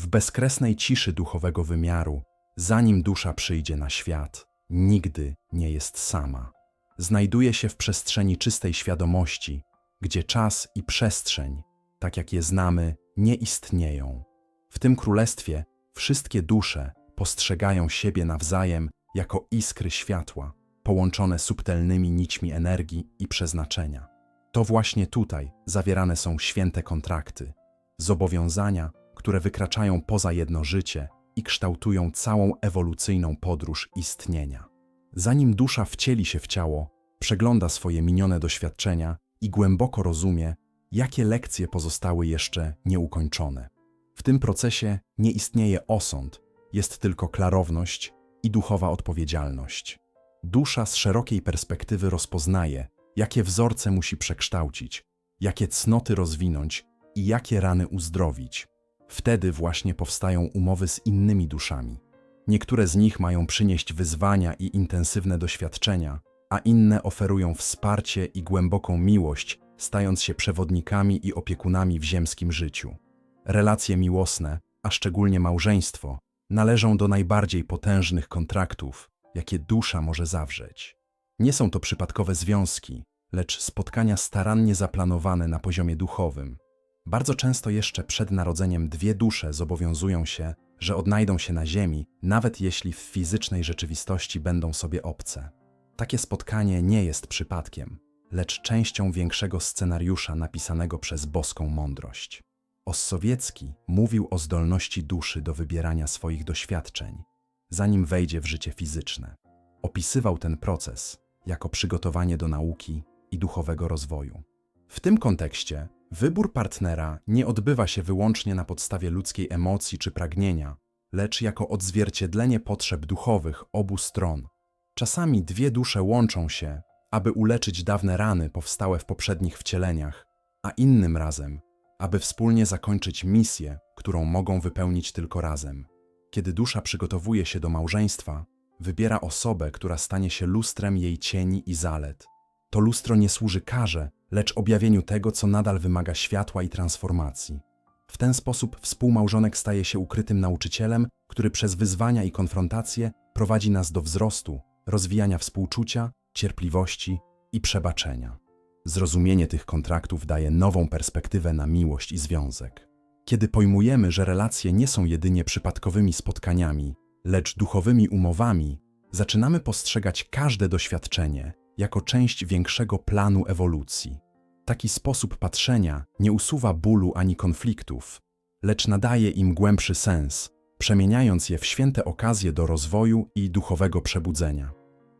w bezkresnej ciszy duchowego wymiaru, zanim dusza przyjdzie na świat, nigdy nie jest sama. Znajduje się w przestrzeni czystej świadomości, gdzie czas i przestrzeń, tak jak je znamy, nie istnieją. W tym królestwie wszystkie dusze postrzegają siebie nawzajem jako iskry światła, połączone subtelnymi nićmi energii i przeznaczenia. To właśnie tutaj zawierane są święte kontrakty, zobowiązania, które wykraczają poza jedno życie i kształtują całą ewolucyjną podróż istnienia. Zanim dusza wcieli się w ciało, przegląda swoje minione doświadczenia i głęboko rozumie, jakie lekcje pozostały jeszcze nieukończone. W tym procesie nie istnieje osąd, jest tylko klarowność i duchowa odpowiedzialność. Dusza z szerokiej perspektywy rozpoznaje, jakie wzorce musi przekształcić, jakie cnoty rozwinąć i jakie rany uzdrowić. Wtedy właśnie powstają umowy z innymi duszami. Niektóre z nich mają przynieść wyzwania i intensywne doświadczenia, a inne oferują wsparcie i głęboką miłość, stając się przewodnikami i opiekunami w ziemskim życiu. Relacje miłosne, a szczególnie małżeństwo, należą do najbardziej potężnych kontraktów, jakie dusza może zawrzeć. Nie są to przypadkowe związki, lecz spotkania starannie zaplanowane na poziomie duchowym. Bardzo często jeszcze przed narodzeniem dwie dusze zobowiązują się, że odnajdą się na Ziemi, nawet jeśli w fizycznej rzeczywistości będą sobie obce. Takie spotkanie nie jest przypadkiem, lecz częścią większego scenariusza napisanego przez boską mądrość. Ossowiecki mówił o zdolności duszy do wybierania swoich doświadczeń, zanim wejdzie w życie fizyczne. Opisywał ten proces jako przygotowanie do nauki i duchowego rozwoju. W tym kontekście wybór partnera nie odbywa się wyłącznie na podstawie ludzkiej emocji czy pragnienia, lecz jako odzwierciedlenie potrzeb duchowych obu stron. Czasami dwie dusze łączą się, aby uleczyć dawne rany powstałe w poprzednich wcieleniach, a innym razem, aby wspólnie zakończyć misję, którą mogą wypełnić tylko razem. Kiedy dusza przygotowuje się do małżeństwa, wybiera osobę, która stanie się lustrem jej cieni i zalet. To lustro nie służy karze, lecz objawieniu tego, co nadal wymaga światła i transformacji. W ten sposób współmałżonek staje się ukrytym nauczycielem, który przez wyzwania i konfrontacje prowadzi nas do wzrostu, rozwijania współczucia, cierpliwości i przebaczenia. Zrozumienie tych kontraktów daje nową perspektywę na miłość i związek. Kiedy pojmujemy, że relacje nie są jedynie przypadkowymi spotkaniami, lecz duchowymi umowami, zaczynamy postrzegać każde doświadczenie jako część większego planu ewolucji. Taki sposób patrzenia nie usuwa bólu ani konfliktów, lecz nadaje im głębszy sens, przemieniając je w święte okazje do rozwoju i duchowego przebudzenia.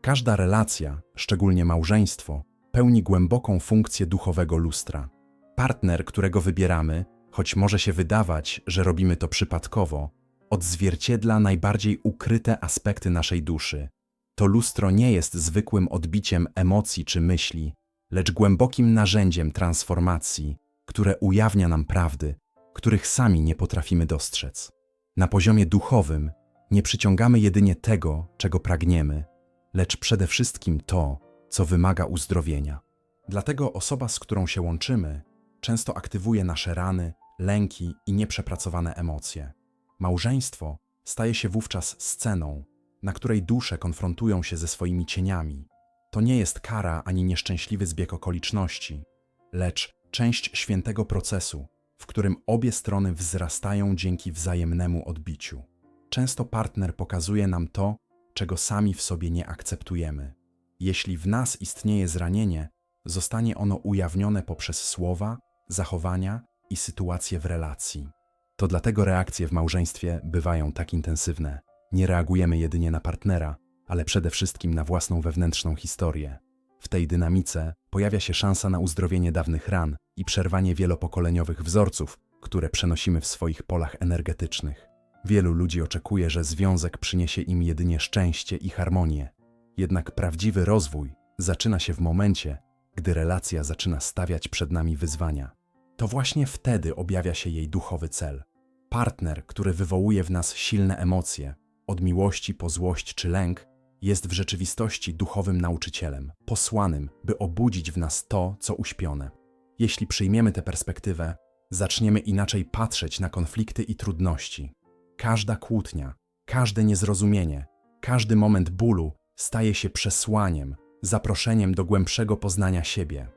Każda relacja, szczególnie małżeństwo, pełni głęboką funkcję duchowego lustra. Partner, którego wybieramy, choć może się wydawać, że robimy to przypadkowo, odzwierciedla najbardziej ukryte aspekty naszej duszy. To lustro nie jest zwykłym odbiciem emocji czy myśli, lecz głębokim narzędziem transformacji, które ujawnia nam prawdy, których sami nie potrafimy dostrzec. Na poziomie duchowym nie przyciągamy jedynie tego, czego pragniemy, lecz przede wszystkim to, co wymaga uzdrowienia. Dlatego osoba, z którą się łączymy, często aktywuje nasze rany, lęki i nieprzepracowane emocje. Małżeństwo staje się wówczas sceną, na której dusze konfrontują się ze swoimi cieniami. To nie jest kara ani nieszczęśliwy zbieg okoliczności, lecz część świętego procesu, w którym obie strony wzrastają dzięki wzajemnemu odbiciu. Często partner pokazuje nam to, czego sami w sobie nie akceptujemy. Jeśli w nas istnieje zranienie, zostanie ono ujawnione poprzez słowa, zachowania i sytuacje w relacji. To dlatego reakcje w małżeństwie bywają tak intensywne. Nie reagujemy jedynie na partnera, ale przede wszystkim na własną wewnętrzną historię. W tej dynamice pojawia się szansa na uzdrowienie dawnych ran i przerwanie wielopokoleniowych wzorców, które przenosimy w swoich polach energetycznych. Wielu ludzi oczekuje, że związek przyniesie im jedynie szczęście i harmonię. Jednak prawdziwy rozwój zaczyna się w momencie, gdy relacja zaczyna stawiać przed nami wyzwania. To właśnie wtedy objawia się jej duchowy cel. Partner, który wywołuje w nas silne emocje, od miłości po złość czy lęk, jest w rzeczywistości duchowym nauczycielem, posłanym, by obudzić w nas to, co uśpione. Jeśli przyjmiemy tę perspektywę, Zaczniemy inaczej patrzeć na konflikty i trudności. Każda kłótnia, każde niezrozumienie, każdy moment bólu staje się przesłaniem, zaproszeniem do głębszego poznania siebie.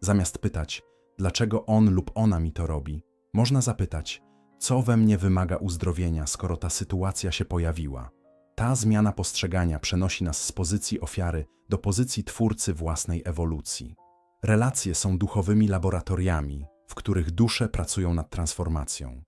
Zamiast pytać, dlaczego on lub ona mi to robi, można zapytać, co we mnie wymaga uzdrowienia, skoro ta sytuacja się pojawiła. Ta zmiana postrzegania przenosi nas z pozycji ofiary do pozycji twórcy własnej ewolucji. Relacje są duchowymi laboratoriami, w których dusze pracują nad transformacją.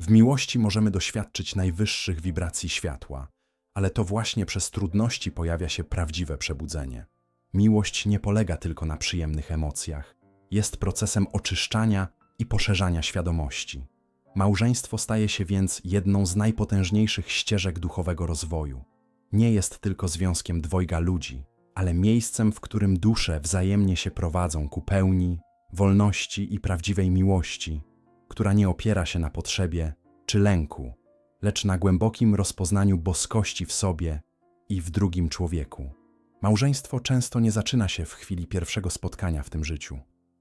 W miłości możemy doświadczyć najwyższych wibracji światła, ale to właśnie przez trudności pojawia się prawdziwe przebudzenie. Miłość nie polega tylko na przyjemnych emocjach, jest procesem oczyszczania i poszerzania świadomości. Małżeństwo staje się więc jedną z najpotężniejszych ścieżek duchowego rozwoju. Nie jest tylko związkiem dwojga ludzi, ale miejscem, w którym dusze wzajemnie się prowadzą ku pełni, wolności i prawdziwej miłości, która nie opiera się na potrzebie czy lęku, lecz na głębokim rozpoznaniu boskości w sobie i w drugim człowieku. Małżeństwo często nie zaczyna się w chwili pierwszego spotkania w tym życiu.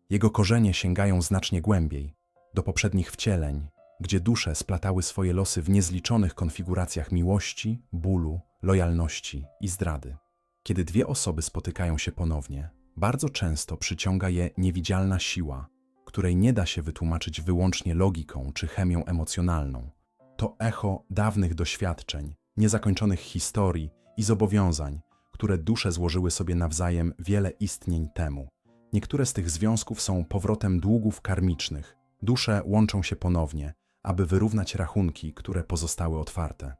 Jego korzenie sięgają znacznie głębiej, do poprzednich wcieleń, gdzie dusze splatały swoje losy w niezliczonych konfiguracjach miłości, bólu, lojalności i zdrady. Kiedy dwie osoby spotykają się ponownie, bardzo często przyciąga je niewidzialna siła, której nie da się wytłumaczyć wyłącznie logiką czy chemią emocjonalną. To echo dawnych doświadczeń, niezakończonych historii i zobowiązań, które dusze złożyły sobie nawzajem wiele istnień temu. Niektóre z tych związków są powrotem długów karmicznych. Dusze łączą się ponownie, aby wyrównać rachunki, które pozostały otwarte.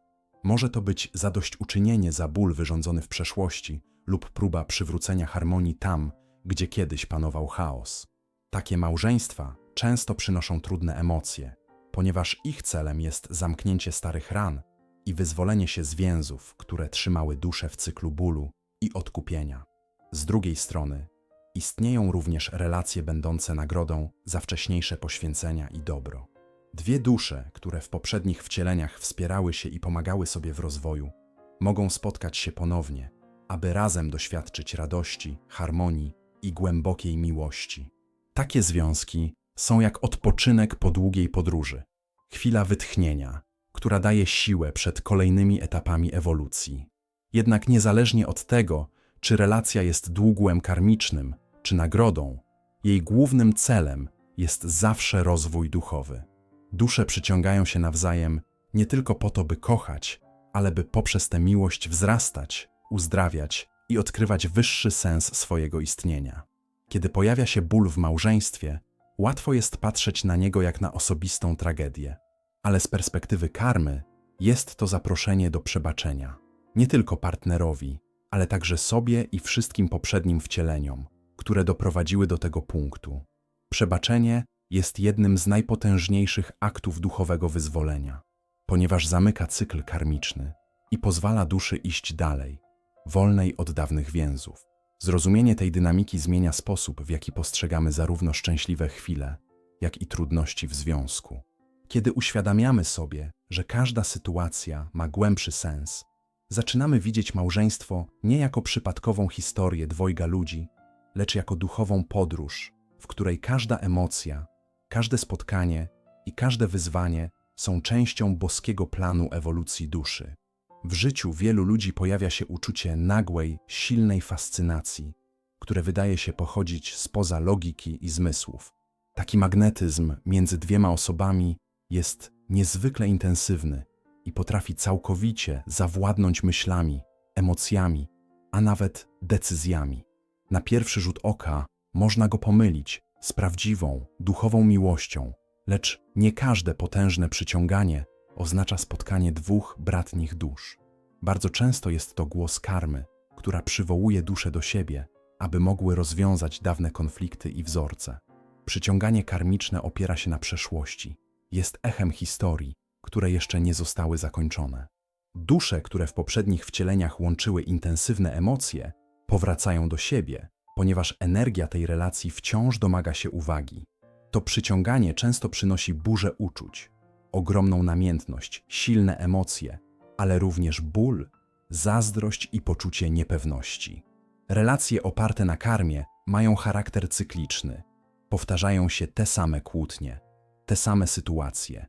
Może to być zadośćuczynienie za ból wyrządzony w przeszłości lub próba przywrócenia harmonii tam, gdzie kiedyś panował chaos. Takie małżeństwa często przynoszą trudne emocje, ponieważ ich celem jest zamknięcie starych ran i wyzwolenie się z więzów, które trzymały duszę w cyklu bólu i odkupienia. Z drugiej strony, istnieją również relacje będące nagrodą za wcześniejsze poświęcenia i dobro. Dwie dusze, które w poprzednich wcieleniach wspierały się i pomagały sobie w rozwoju, mogą spotkać się ponownie, aby razem doświadczyć radości, harmonii i głębokiej miłości. Takie związki są jak odpoczynek po długiej podróży, chwila wytchnienia, która daje siłę przed kolejnymi etapami ewolucji. Jednak niezależnie od tego, czy relacja jest długłem karmicznym, czy nagrodą, jej głównym celem jest zawsze rozwój duchowy. Dusze przyciągają się nawzajem nie tylko po to, by kochać, ale by poprzez tę miłość wzrastać, uzdrawiać i odkrywać wyższy sens swojego istnienia. Kiedy pojawia się ból w małżeństwie, łatwo jest patrzeć na niego jak na osobistą tragedię, ale z perspektywy karmy jest to zaproszenie do przebaczenia nie tylko partnerowi, ale także sobie i wszystkim poprzednim wcieleniom, które doprowadziły do tego punktu. Przebaczenie jest jednym z najpotężniejszych aktów duchowego wyzwolenia, ponieważ zamyka cykl karmiczny i pozwala duszy iść dalej, wolnej od dawnych więzów. Zrozumienie tej dynamiki zmienia sposób, w jaki postrzegamy zarówno szczęśliwe chwile, jak i trudności w związku. Kiedy uświadamiamy sobie, że każda sytuacja ma głębszy sens, zaczynamy widzieć małżeństwo nie jako przypadkową historię dwojga ludzi, lecz jako duchową podróż, w której każda emocja, każde spotkanie i każde wyzwanie są częścią boskiego planu ewolucji duszy. W życiu wielu ludzi pojawia się uczucie nagłej, silnej fascynacji, które wydaje się pochodzić spoza logiki i zmysłów. Taki magnetyzm między dwiema osobami jest niezwykle intensywny i potrafi całkowicie zawładnąć myślami, emocjami, a nawet decyzjami. Na pierwszy rzut oka można go pomylić z prawdziwą, duchową miłością, lecz nie każde potężne przyciąganie oznacza spotkanie dwóch bratnich dusz. Bardzo często jest to głos karmy, która przywołuje dusze do siebie, aby mogły rozwiązać dawne konflikty i wzorce. Przyciąganie karmiczne opiera się na przeszłości, jest echem historii, które jeszcze nie zostały zakończone. Dusze, które w poprzednich wcieleniach łączyły intensywne emocje, powracają do siebie, ponieważ energia tej relacji wciąż domaga się uwagi. To przyciąganie często przynosi burzę uczuć, ogromną namiętność, silne emocje, ale również ból, zazdrość i poczucie niepewności. Relacje oparte na karmie mają charakter cykliczny. Powtarzają się te same kłótnie, te same sytuacje,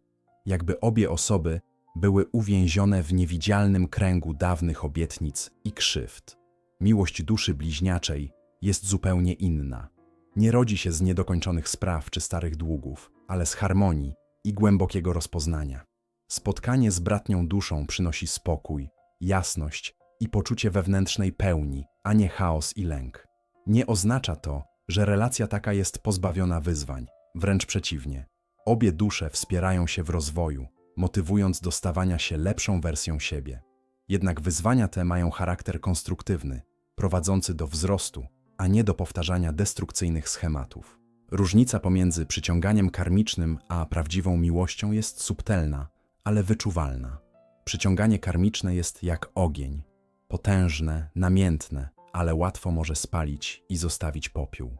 jakby obie osoby były uwięzione w niewidzialnym kręgu dawnych obietnic i krzywd. Miłość duszy bliźniaczej jest zupełnie inna. Nie rodzi się z niedokończonych spraw czy starych długów, ale z harmonii i głębokiego rozpoznania. Spotkanie z bratnią duszą przynosi spokój, jasność i poczucie wewnętrznej pełni, a nie chaos i lęk. Nie oznacza to, że relacja taka jest pozbawiona wyzwań, wręcz przeciwnie. Obie dusze wspierają się w rozwoju, motywując do stawania się lepszą wersją siebie. Jednak wyzwania te mają charakter konstruktywny, prowadzący do wzrostu, a nie do powtarzania destrukcyjnych schematów. Różnica pomiędzy przyciąganiem karmicznym a prawdziwą miłością jest subtelna, ale wyczuwalna. Przyciąganie karmiczne jest jak ogień, potężne, namiętne, ale łatwo może spalić i zostawić popiół.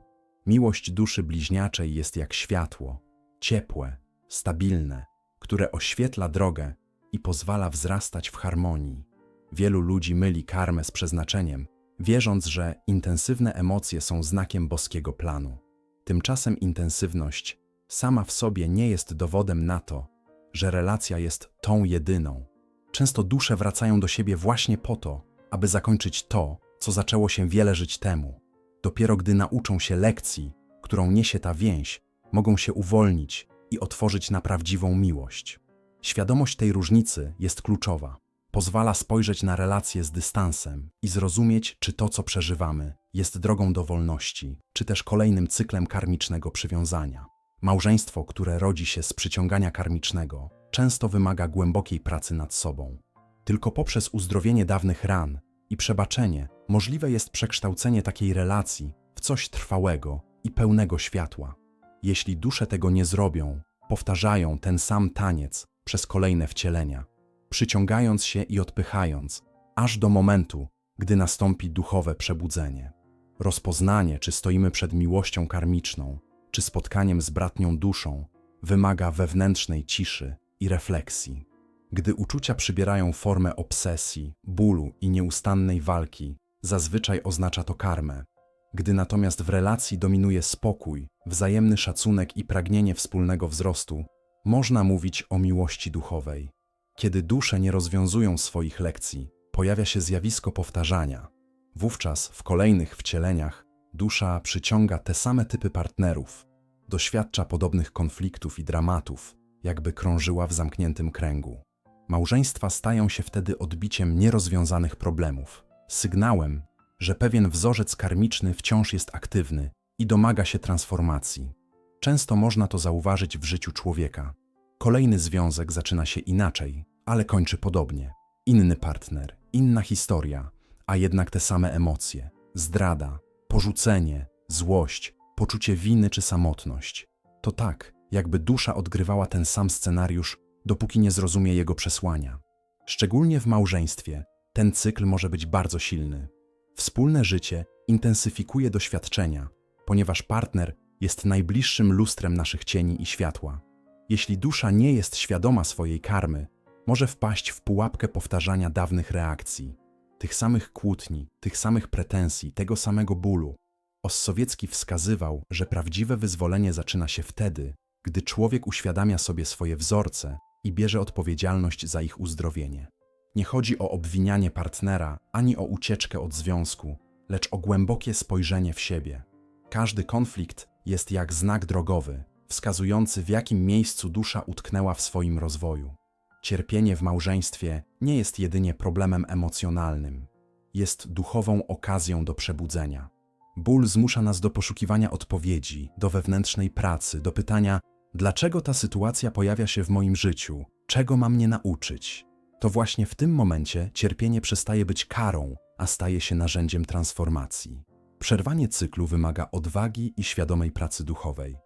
Miłość duszy bliźniaczej jest jak światło, ciepłe, stabilne, które oświetla drogę i pozwala wzrastać w harmonii. Wielu ludzi myli karmę z przeznaczeniem, wierząc, że intensywne emocje są znakiem boskiego planu. Tymczasem intensywność sama w sobie nie jest dowodem na to, że relacja jest tą jedyną. Często dusze wracają do siebie właśnie po to, aby zakończyć to, co zaczęło się wiele żyć temu. Dopiero gdy nauczą się lekcji, którą niesie ta więź, mogą się uwolnić i otworzyć na prawdziwą miłość. Świadomość tej różnicy jest kluczowa. Pozwala spojrzeć na relacje z dystansem i zrozumieć, czy to, co przeżywamy, jest drogą do wolności, czy też kolejnym cyklem karmicznego przywiązania. Małżeństwo, które rodzi się z przyciągania karmicznego, często wymaga głębokiej pracy nad sobą. Tylko poprzez uzdrowienie dawnych ran i przebaczenie możliwe jest przekształcenie takiej relacji w coś trwałego i pełnego światła. Jeśli dusze tego nie zrobią, powtarzają ten sam taniec przez kolejne wcielenia, przyciągając się i odpychając, aż do momentu, gdy nastąpi duchowe przebudzenie. Rozpoznanie, czy stoimy przed miłością karmiczną, czy spotkaniem z bratnią duszą, wymaga wewnętrznej ciszy i refleksji. Gdy uczucia przybierają formę obsesji, bólu i nieustannej walki, zazwyczaj oznacza to karmę. Gdy natomiast w relacji dominuje spokój, wzajemny szacunek i pragnienie wspólnego wzrostu, można mówić o miłości duchowej. Kiedy dusze nie rozwiązują swoich lekcji, pojawia się zjawisko powtarzania. Wówczas w kolejnych wcieleniach dusza przyciąga te same typy partnerów, doświadcza podobnych konfliktów i dramatów, jakby krążyła w zamkniętym kręgu. Małżeństwa stają się wtedy odbiciem nierozwiązanych problemów, sygnałem, że pewien wzorzec karmiczny wciąż jest aktywny i domaga się transformacji. Często można to zauważyć w życiu człowieka. Kolejny związek zaczyna się inaczej, ale kończy podobnie. Inny partner, inna historia, a jednak te same emocje: zdrada, porzucenie, złość, poczucie winy czy samotność. To tak, jakby dusza odgrywała ten sam scenariusz, dopóki nie zrozumie jego przesłania. Szczególnie w małżeństwie ten cykl może być bardzo silny. Wspólne życie intensyfikuje doświadczenia, ponieważ partner jest najbliższym lustrem naszych cieni i światła. Jeśli dusza nie jest świadoma swojej karmy, może wpaść w pułapkę powtarzania dawnych reakcji, tych samych kłótni, tych samych pretensji, tego samego bólu. Ossowiecki wskazywał, że prawdziwe wyzwolenie zaczyna się wtedy, gdy człowiek uświadamia sobie swoje wzorce i bierze odpowiedzialność za ich uzdrowienie. Nie chodzi o obwinianie partnera ani o ucieczkę od związku, lecz o głębokie spojrzenie w siebie. Każdy konflikt jest jak znak drogowy, wskazujący w jakim miejscu dusza utknęła w swoim rozwoju. Cierpienie w małżeństwie nie jest jedynie problemem emocjonalnym, jest duchową okazją do przebudzenia. Ból zmusza nas do poszukiwania odpowiedzi, do wewnętrznej pracy, do pytania, dlaczego ta sytuacja pojawia się w moim życiu, czego mam mnie nauczyć. To właśnie w tym momencie cierpienie przestaje być karą, a staje się narzędziem transformacji. Przerwanie cyklu wymaga odwagi i świadomej pracy duchowej.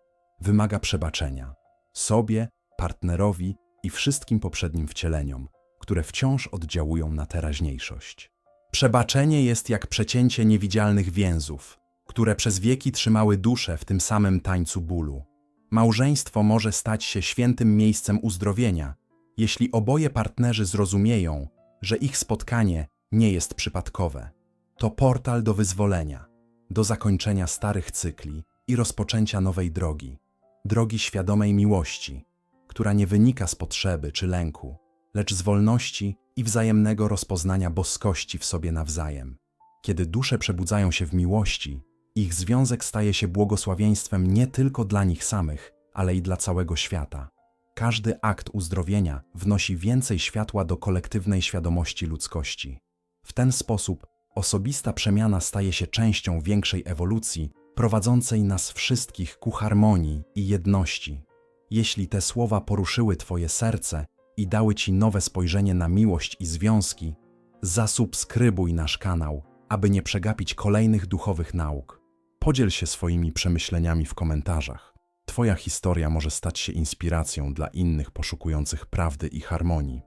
Wymaga przebaczenia sobie, partnerowi i wszystkim poprzednim wcieleniom, które wciąż oddziałują na teraźniejszość. Przebaczenie jest jak przecięcie niewidzialnych więzów, które przez wieki trzymały duszę w tym samym tańcu bólu. Małżeństwo może stać się świętym miejscem uzdrowienia, jeśli oboje partnerzy zrozumieją, że ich spotkanie nie jest przypadkowe. To portal do wyzwolenia, do zakończenia starych cykli i rozpoczęcia nowej drogi. Drogi świadomej miłości, która nie wynika z potrzeby czy lęku, lecz z wolności i wzajemnego rozpoznania boskości w sobie nawzajem. Kiedy dusze przebudzają się w miłości, ich związek staje się błogosławieństwem nie tylko dla nich samych, ale i dla całego świata. Każdy akt uzdrowienia wnosi więcej światła do kolektywnej świadomości ludzkości. W ten sposób osobista przemiana staje się częścią większej ewolucji, prowadzącej nas wszystkich ku harmonii i jedności. Jeśli te słowa poruszyły Twoje serce i dały Ci nowe spojrzenie na miłość i związki, zasubskrybuj nasz kanał, aby nie przegapić kolejnych duchowych nauk. Podziel się swoimi przemyśleniami w komentarzach. Twoja historia może stać się inspiracją dla innych poszukujących prawdy i harmonii.